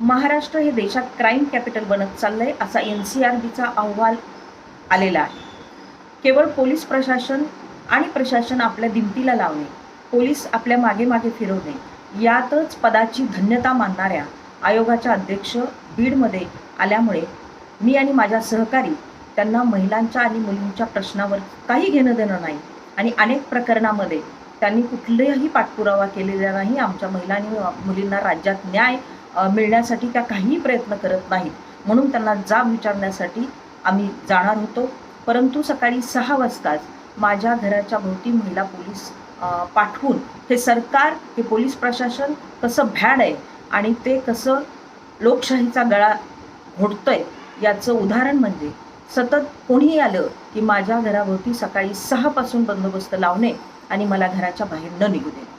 महाराष्ट्र हे देशात crime capital बनत चाललंय असा एन सी आर बीचा अहवाल आलेला आहे. केवळ पोलीस प्रशासन आणि प्रशासन आपल्या दिमतीला लावणे पोलीस आपल्या मागे मागे फिरवणे यातच पदाची धन्यता मानणाऱ्या आयोगाच्या अध्यक्ष बीडमध्ये आल्यामुळे मी आणि माझ्या सहकारी त्यांना महिलांच्या आणि मुलींच्या प्रश्नावर काही घेणं देणं नाही आणि अनेक प्रकरणामध्ये त्यांनी कुठलेही पाठपुरावा केलेला नाही. आमच्या महिला आणि मुलींना राज्यात न्याय मिळण्यासाठी त्या काहीही प्रयत्न करत नाहीत. म्हणून त्यांना जाब विचारण्यासाठी आम्ही जाणार होतो. परंतु सकाळी सहा वाजताच माझ्या घराच्या भोवती महिला पोलीस पाठवून हे सरकार हे पोलीस प्रशासन कसं भॅड आहे आणि ते कसं लोकशाहीचा गळा घोटतंय याचं उदाहरण म्हणजे सतत कोणीही आलं की माझ्या घराभोवती सकाळी सहापासून बंदोबस्त लावणे आणि मला घराच्या बाहेर न निघू देणे.